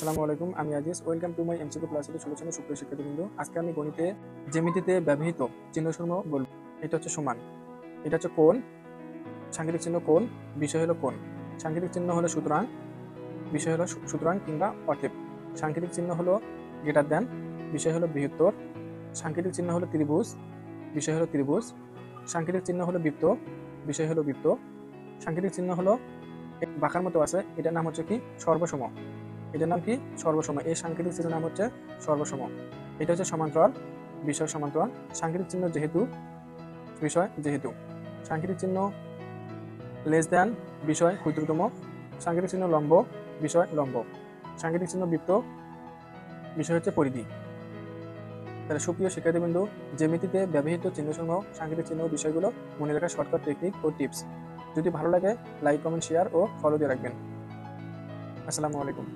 আসসালামু আলাইকুম, আমি Aziz. Welcome to my MCQ ক্লাসের সলিউশনের সুপ্রিয় শিক্ষার্থীবৃন্দ। আজকে আমি গণিতে জ্যামিতিতে ব্যবহৃত চিহ্নসমূহ বলব। এটা হচ্ছে সমান। এটা হচ্ছে কোণ। সাংকেতিক চিহ্ন কোণ। বিষয় হলো কোণ। সাংকেতিক চিহ্ন হলো সুতরাং। বিষয় হলো সুতরাং কিংবা অতএব সাংকেতিক চিহ্ন হলো গ্রেটার দেন বিষয় হলো বৃহত্তর। সাংকেতিক চিহ্ন হলো ত্রিভুজ। বিষয় হলো ত্রিভুজ। সাংকেতিক চিহ্ন হলো বৃত্ত। বিষয় হলো বৃত্ত। সাংকেতিক চিহ্ন হলো বাঁকার মতো আছে। এটার নাম হচ্ছে কি? সর্বসম। এটার নাম কি? সর্বসম। এই সাংকেতিক চিহ্নের নাম হচ্ছে সর্বসম। এটা হচ্ছে সমান্তরাল বিষয় সমান্তরাল। সাংকেতিক চিহ্ন যেহেতু, বিষয় যেহেতু। সাংকেতিক চিহ্ন লেস দ্যান বিষয় ক্ষুদ্রতম। সাংকেতিক চিহ্ন লম্ব, বিষয় লম্ব। সাংকেতিক চিহ্ন বৃত্ত, বিষয় হচ্ছে পরিধি। তাহলে সুপ্রিয় শিক্ষার্থীবৃন্দু, জ্যামিতিতে ব্যবহৃত চিহ্নসমূহ, সাংকেতিক চিহ্ন বিষয়গুলো মনে রাখার শর্টকাট টেকনিক ও টিপস যদি ভালো লাগে লাইক কমেন্ট শেয়ার ও ফলো দিয়ে রাখবেন। আসসালামু আলাইকুম।